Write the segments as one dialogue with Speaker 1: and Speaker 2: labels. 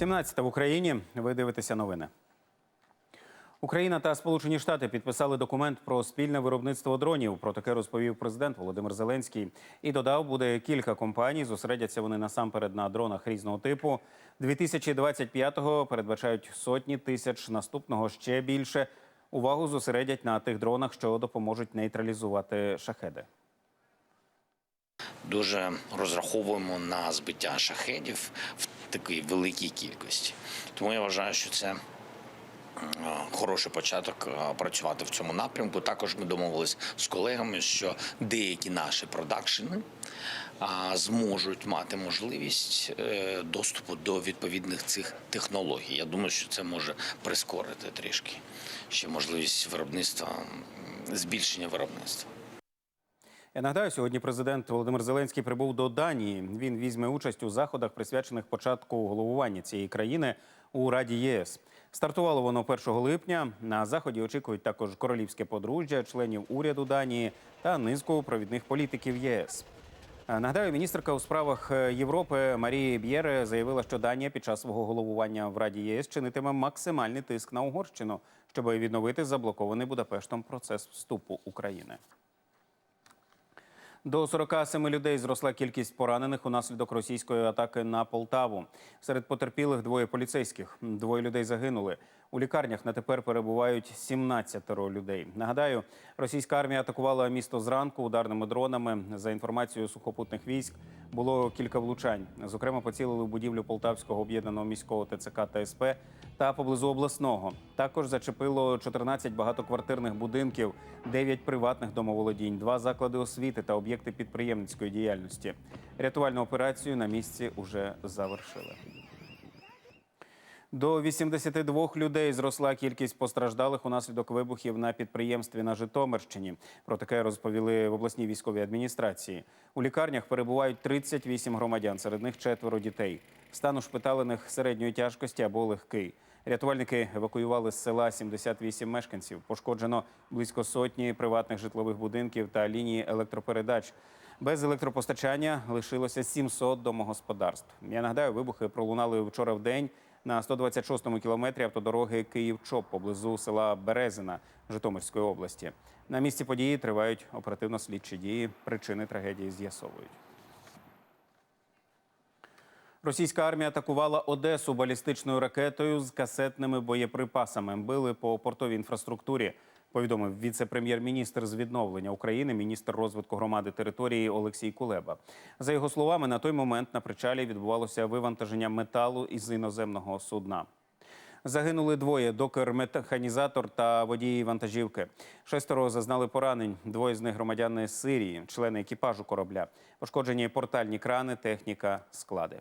Speaker 1: 17 в Україні. Ви дивитеся новини. Україна та Сполучені Штати підписали документ про спільне виробництво дронів. Про таке розповів президент Володимир Зеленський. І додав, буде кілька компаній. Зосередяться вони насамперед на дронах різного типу. 2025-го передбачають сотні тисяч. Наступного ще більше. Увагу зосередять на тих дронах, що допоможуть нейтралізувати шахеди.
Speaker 2: дуже розраховуємо на збиття шахедів такій великій кількості. Тому я вважаю, що це. е, Хороший початок е, працювати в цьому напрямку. Також ми домовились з колегами, що деякі наші продакшени зможуть мати можливість е, доступу до відповідних цих технологій. Я думаю, що це може прискорити трішки ще можливість виробництва, збільшення виробництва.
Speaker 1: Я нагадаю, сьогодні президент Володимир Зеленський прибув до Данії. Він візьме участь у заходах, присвячених початку головування цієї країни у Раді ЄС. Стартувало воно 1 липня. На заході очікують також королівське подружжя, членів уряду Данії та низку провідних політиків ЄС. Е, Нагадаю, міністерка у справах е, Європи Марії Б'єре заявила, що Данія під час свого головування в Раді ЄС чинитиме максимальний тиск на Угорщину, щоб відновити заблокований Будапештом процес вступу України. До 47 людей зросла кількість поранених унаслідок російської атаки на Полтаву. Серед потерпілих двоє поліцейських. Двоє людей загинули. У лікарнях на тепер перебувають 17 людей. Нагадаю, російська армія атакувала місто зранку ударними дронами. За інформацією сухопутних військ було кілька влучань. Зокрема, поцілили в будівлю Полтавського об'єднаного міського ТЦК та СП та поблизу обласного. Також зачепило 14 багатоквартирних будинків, 9 приватних домоволодінь, 2 заклади освіти та об'єкти підприємницької діяльності. Рятувальну операцію на місці уже завершили. До 82 людей зросла кількість постраждалих унаслідок вибухів на підприємстві на Житомирщині. Про таке розповіли в обласній військовій адміністрації. У лікарнях перебувають 38 громадян, серед них четверо дітей. Стан ушпиталених середньої тяжкості або легкий. Рятувальники евакуювали з села 78 мешканців. Пошкоджено близько сотні приватних житлових будинків та лінії електропередач. Без електропостачання лишилося 700 домогосподарств. Я нагадаю, вибухи пролунали вчора в день на 126-му кілометрі автодороги Київ-Чоп поблизу села Березина Житомирської області. На місці події тривають оперативно-слідчі дії. Причини трагедії з'ясовують. Російська армія атакувала Одесу балістичною ракетою з касетними боєприпасами. Били по портовій інфраструктурі. Повідомив віце-прем'єр-міністр з відновлення України, міністр розвитку громади території Олексій Кулеба. За його словами, на той момент на причалі відбувалося вивантаження металу із іноземного судна. Загинули двоє докер-механізатор та водії вантажівки. Шестеро зазнали поранень. Двоє з них громадяни Сирії, члени екіпажу корабля. Пошкоджені портальні крани, техніка, склади.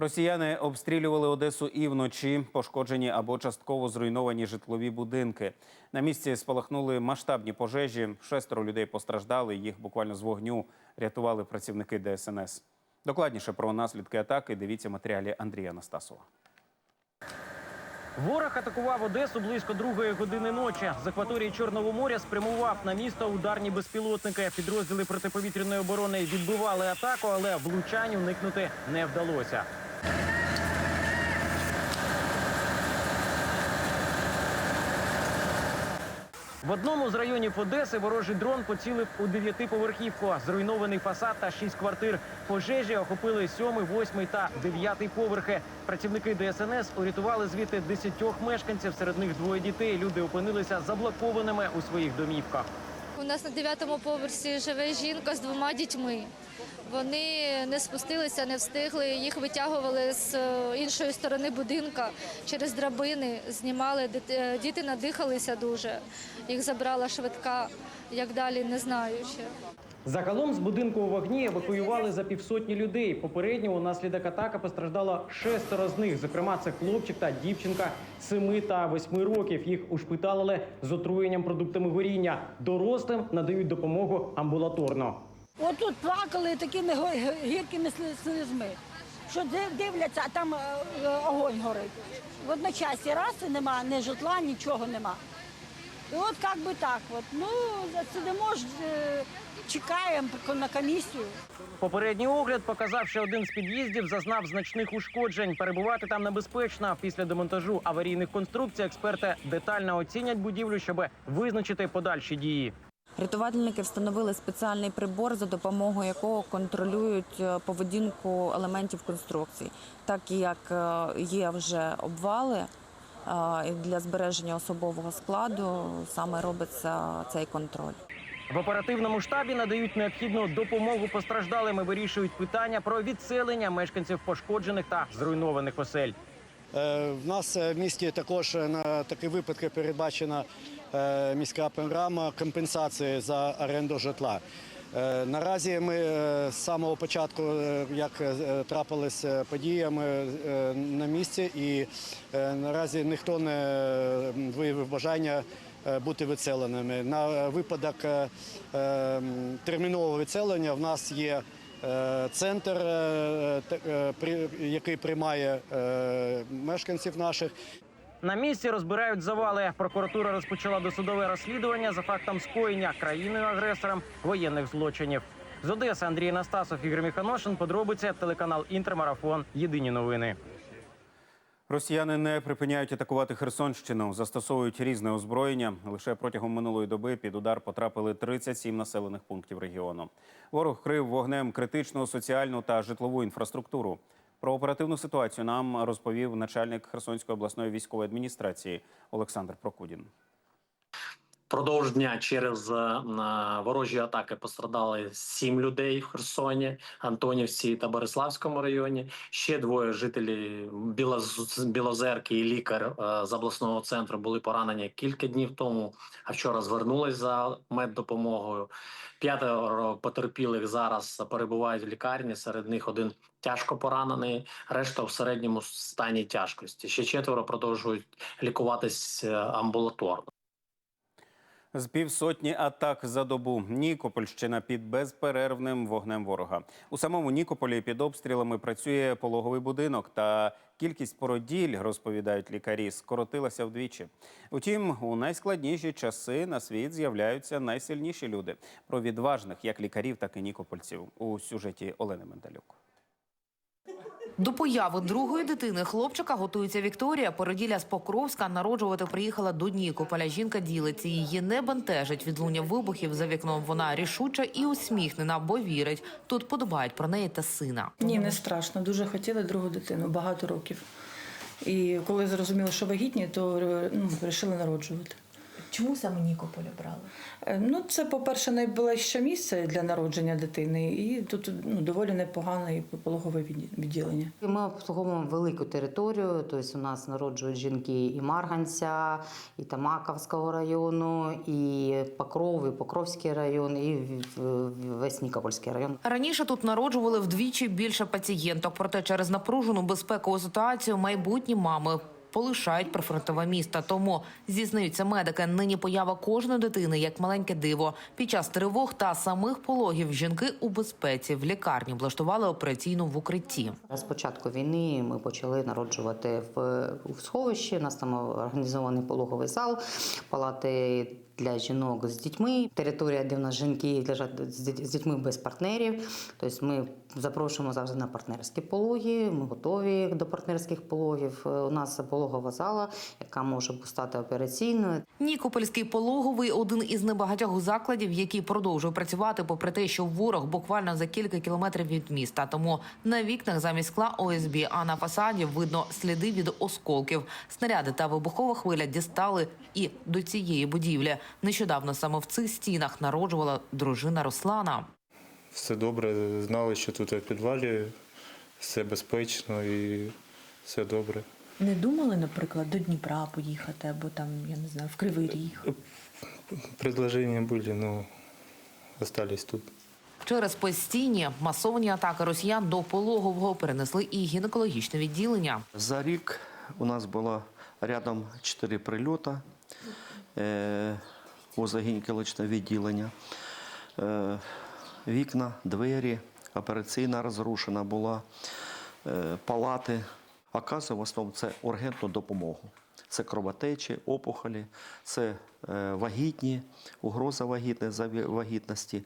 Speaker 1: Росіяни обстрілювали Одесу і вночі пошкоджені або частково зруйновані житлові будинки. На місці спалахнули масштабні пожежі. Шестеро людей постраждали. Їх буквально з вогню рятували працівники ДСНС. Докладніше про наслідки атаки дивіться матеріалі Андрія Настасова.
Speaker 3: Ворог атакував Одесу близько другої години ночі. З акваторії Чорного моря спрямував на місто ударні безпілотники. Підрозділи протиповітряної оборони відбивали атаку, але влучань уникнути не вдалося. В одному з районів Одеси ворожий дрон поцілив у дев'ятиповерхівку. Зруйнований фасад та шість квартир. Пожежі охопили сьомий, восьмий та дев'ятий поверхи. Працівники ДСНС урятували звідти десятьох мешканців. Серед них двоє дітей. Люди опинилися заблокованими у своїх домівках.
Speaker 4: У нас на дев'ятому поверсі живе жінка з двома дітьми. Вони не спустилися, не встигли. Їх витягували з е, іншої сторони будинка через драбини, знімали. Е, Діти надихалися дуже. Їх забрала швидка. Як далі, не знаю ще.
Speaker 3: Загалом з будинку у вогні евакуювали за півсотні людей. Попередньо унаслідок атаки постраждало шестеро з них. Зокрема, це хлопчик та дівчинка 7 та 8 років. Їх ушпиталили з отруєнням продуктами горіння. Дорослим надають допомогу амбулаторно.
Speaker 5: Отут плакали такими гіркими слізьми, що дивляться, а там е, е, огонь горить. В і нема, ні житла, нічого нема. І от як би так, от. ну сидимо ж, е, чекаємо на комісію.
Speaker 3: Попередній огляд показав, що один з під'їздів зазнав значних ушкоджень. Перебувати там небезпечно. Після демонтажу аварійних конструкцій експерти детально оцінять будівлю, щоб визначити подальші дії.
Speaker 6: Рятувальники встановили спеціальний прибор, за допомогою якого контролюють е, поведінку елементів конструкцій. Так як е, є вже обвали е, для збереження особового складу, саме робиться цей контроль.
Speaker 3: В оперативному штабі надають необхідну допомогу постраждалим і вирішують питання про відселення мешканців пошкоджених та зруйнованих осель.
Speaker 7: Е, В нас е, в місті також е, на такі випадки передбачена міська програма компенсації за оренду житла. Наразі ми з самого початку, як трапились е, події, ми на місці, і наразі ніхто не виявив бажання бути відселеними. На випадок термінового відселення в нас є центр, е, те- е, при- який приймає е, мешканців наших.
Speaker 3: На місці розбирають завали. Прокуратура розпочала досудове розслідування за фактом скоєння країною-агресором воєнних злочинів. З Одеси Андрій Настасов, Ігор Міханошин. Подробиці телеканал Інтермарафон. Єдині новини.
Speaker 1: Росіяни не припиняють атакувати Херсонщину, застосовують різне озброєння. Лише протягом минулої доби під удар потрапили 37 населених пунктів регіону. Ворог крив вогнем критичну соціальну та житлову інфраструктуру. Про оперативну ситуацію нам розповів начальник Херсонської обласної військової адміністрації Олександр Прокудін.
Speaker 8: Продовж дня через е, ворожі атаки пострадали сім людей в Херсоні, Антонівці та Бориславському районі. Ще двоє жителів Білоз- Білозерки і лікар е, з обласного центру були поранені кілька днів тому, а вчора звернулись за меддопомогою. П'ятеро потерпілих зараз перебувають в лікарні. Серед них один тяжко поранений, решта в середньому стані тяжкості. Ще четверо продовжують лікуватись е, амбулаторно.
Speaker 1: З півсотні атак за добу. Нікопольщина під безперервним вогнем ворога. У самому Нікополі під обстрілами працює пологовий будинок, та кількість породіль, розповідають лікарі, скоротилася вдвічі. Утім, у найскладніші часи на світ з'являються найсильніші люди. Про відважних як лікарів, так і нікопольців у сюжеті Олени Мендалюк.
Speaker 9: До появи другої дитини хлопчика готується Вікторія. Породілля з Покровська народжувати приїхала до Нікополя. Жінка ділиться. Її не бентежить відлуння вибухів за вікном. Вона рішуча і усміхнена, бо вірить. Тут подобають про неї та сина.
Speaker 10: Ні, не страшно. Дуже хотіли другу дитину багато років. І коли зрозуміли, що вагітні, то ну, вирішили народжувати.
Speaker 9: Чому саме Нікополь обрали?
Speaker 10: Е, Ну, це, по-перше, найближче місце для народження дитини, і тут ну, доволі непогане і пологове відділення.
Speaker 11: Ми обслуговуємо велику територію. Тобто у нас народжують жінки і Марганця, і Тамаковського району, і Покров, і Покровський район, і весь Нікопольський район.
Speaker 9: Раніше тут народжували вдвічі більше пацієнток. Проте через напружену безпекову ситуацію майбутні мами. Полишають прифронтове місто, тому зізнаються медики. Нині поява кожної дитини як маленьке диво. Під час тривог та самих пологів жінки у безпеці в лікарні влаштували операційну в укритті.
Speaker 11: З початку війни ми почали народжувати в, в сховищі. У нас там організований пологовий зал, палати для жінок з дітьми. Територія, де в нас жінки лежать з дітьми без партнерів. Тобто ми запрошуємо завжди на партнерські пологи. Ми готові до партнерських пологів. Е, У нас пологова зала, яка може стати операційною.
Speaker 9: Нікопольський пологовий один із небагатьох закладів, який продовжує працювати, попри те, що ворог буквально за кілька кілометрів від міста. Тому на вікнах замість скла ОСБ, а на фасаді видно сліди від осколків. Снаряди та вибухова хвиля дістали і до цієї будівлі. Нещодавно саме в цих стінах народжувала дружина Руслана.
Speaker 12: все добре, знали, що тут в підвалі все безпечно і все добре.
Speaker 13: Не думали, наприклад, до Дніпра поїхати або там, я не знаю, в Кривий Ріг.
Speaker 12: Предложення були, але залишились тут.
Speaker 9: Через постійні масовані атаки росіян до пологового перенесли і гінекологічне відділення.
Speaker 14: За рік у нас було рядом 4 прильоти е, у гінекологічне відділення. Е, вікна, двері, операційна розрушена була, е, палати. Оказує в основному це ургентну допомогу. Це кровотечі, опухолі, це е, вагітні, угроза вагітності.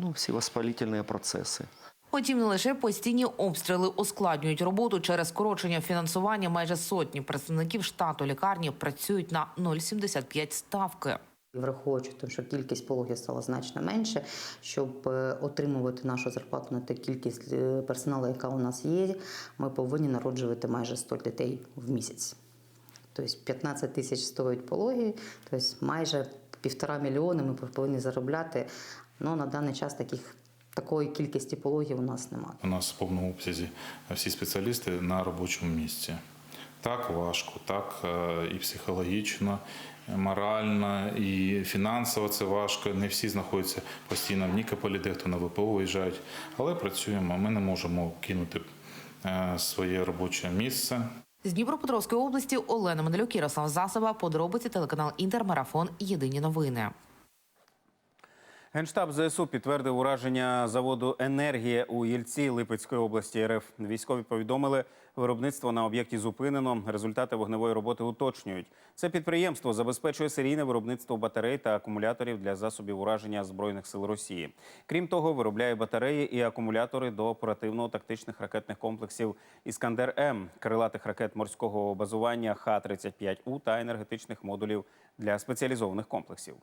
Speaker 14: ну, всі воспалительні процеси.
Speaker 9: Утім, не лише постійні обстріли ускладнюють роботу через скорочення фінансування. Майже сотні представників штату лікарні працюють на 0,75 ставки.
Speaker 11: Враховуючи те, що кількість пологів стала значно менше, щоб е, отримувати нашу зарплату ту кількість е, персоналу, яка у нас є, ми повинні народжувати майже 100 дітей в місяць. Тобто 15 тисяч стоїть пологи, тобто майже півтора мільйони ми повинні заробляти. Ну, на даний час таких, такої кількості пологів у нас немає.
Speaker 15: У нас в повному обсязі всі спеціалісти на робочому місці. Так важко, так е, і психологічно, і морально, і фінансово це важко. Не всі знаходяться постійно в Нікополі, дехто на ВПО виїжджають. Але працюємо. Ми не можемо кинути е, своє робоче місце.
Speaker 9: З Дніпропетровської області Олена Медалюк, Ярослав Засоба, подробиці телеканал Інтермарафон. Єдині новини.
Speaker 1: Генштаб ЗСУ підтвердив ураження заводу «Енергія» у Єльці Липецької області РФ. Військові повідомили, виробництво на об'єкті зупинено. Результати вогневої роботи уточнюють. Це підприємство забезпечує серійне виробництво батарей та акумуляторів для засобів ураження збройних сил Росії. Крім того, виробляє батареї і акумулятори до оперативно-тактичних ракетних комплексів Іскандер М, крилатих ракет морського базування Х-35У та енергетичних модулів для спеціалізованих комплексів.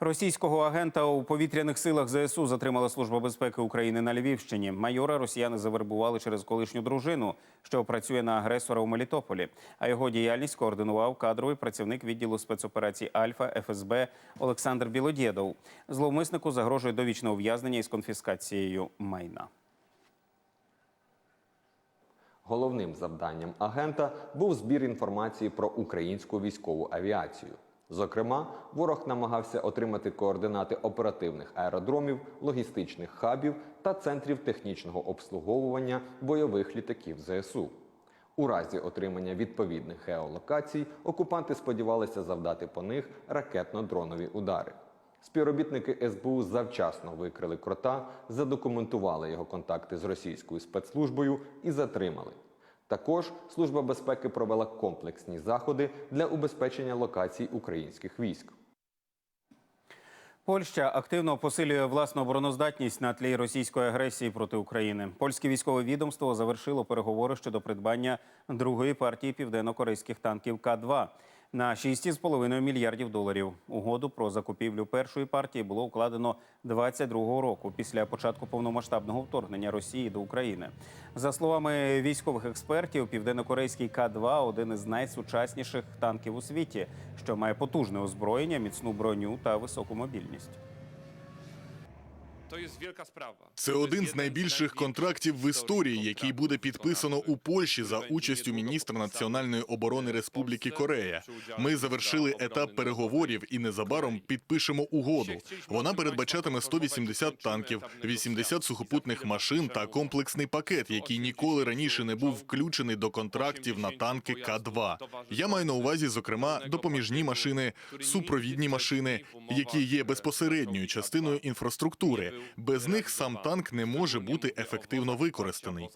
Speaker 1: Російського агента у повітряних силах ЗСУ затримала Служба безпеки України на Львівщині. Майора росіяни завербували через колишню дружину, що працює на агресора у Мелітополі. А його діяльність координував кадровий працівник відділу спецоперацій Альфа ФСБ Олександр Білодєдов. Зловмиснику загрожує довічне ув'язнення із конфіскацією майна.
Speaker 16: Головним завданням агента був збір інформації про українську військову авіацію. Зокрема, ворог намагався отримати координати оперативних аеродромів, логістичних хабів та центрів технічного обслуговування бойових літаків ЗСУ. У разі отримання відповідних геолокацій окупанти сподівалися завдати по них ракетно-дронові удари. Співробітники СБУ завчасно викрили крота, задокументували його контакти з російською спецслужбою і затримали. Також Служба безпеки провела комплексні заходи для убезпечення локацій українських військ.
Speaker 1: Польща активно посилює власну обороноздатність на тлі російської агресії проти України. Польське військове відомство завершило переговори щодо придбання другої партії південно-корейських танків К-2 на 6,5 мільярдів доларів. Угоду про закупівлю першої партії було укладено 22-го року після початку повномасштабного вторгнення Росії до України. За словами військових експертів, південно-корейський К-2 – один із найсучасніших танків у світі, що має потужне озброєння, міцну броню та високу мобільність.
Speaker 17: Це один з найбільших контрактів в історії, який буде підписано у Польщі за участю міністра національної оборони Республіки Корея. Ми завершили етап переговорів і незабаром підпишемо угоду. Вона передбачатиме 180 танків, 80 сухопутних машин та комплексний пакет, який ніколи раніше не був включений до контрактів на танки К-2. Я маю на увазі, зокрема, допоміжні машини, супровідні машини, які є безпосередньою частиною інфраструктури. Без них сам танк не може бути ефективно використаний.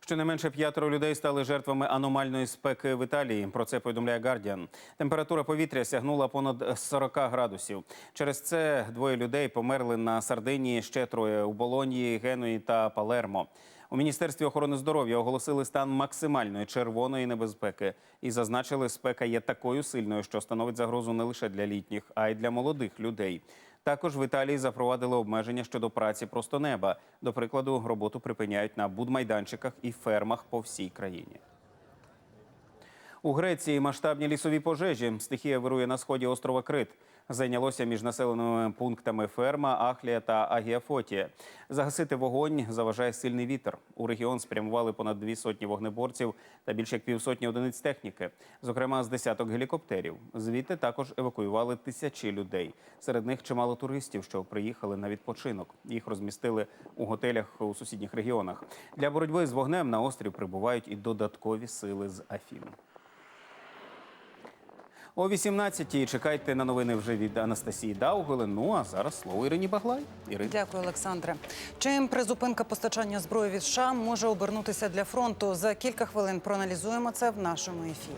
Speaker 1: Щонайменше п'ятеро людей стали жертвами аномальної спеки в Італії. Про це повідомляє Guardian. Температура повітря сягнула понад 40 градусів. Через це двоє людей померли на Сардинії, ще троє у Болонії, Генуї та Палермо. У міністерстві охорони здоров'я оголосили стан максимальної червоної небезпеки і зазначили, спека є такою сильною, що становить загрозу не лише для літніх, а й для молодих людей. Також в Італії запровадили обмеження щодо праці просто неба. До прикладу, роботу припиняють на будмайданчиках і фермах по всій країні. У Греції масштабні лісові пожежі. Стихія вирує на сході острова Крит. Зайнялося між населеними пунктами Ферма, Ахлія та Агіафотія. Загасити вогонь заважає сильний вітер. У регіон спрямували понад дві сотні вогнеборців та більше як півсотні одиниць техніки, зокрема з десяток гелікоптерів. Звідти також евакуювали тисячі людей. Серед них чимало туристів, що приїхали на відпочинок. Їх розмістили у готелях у сусідніх регіонах. Для боротьби з вогнем на острів прибувають і додаткові сили з Афін. О 18-й чекайте на новини вже від Анастасії Даугли. Ну а зараз слово Ірині Баглай. Ірин.
Speaker 18: Дякую, Олександре. Чим призупинка постачання зброї від США може обернутися для фронту? За кілька хвилин проаналізуємо це в нашому ефірі.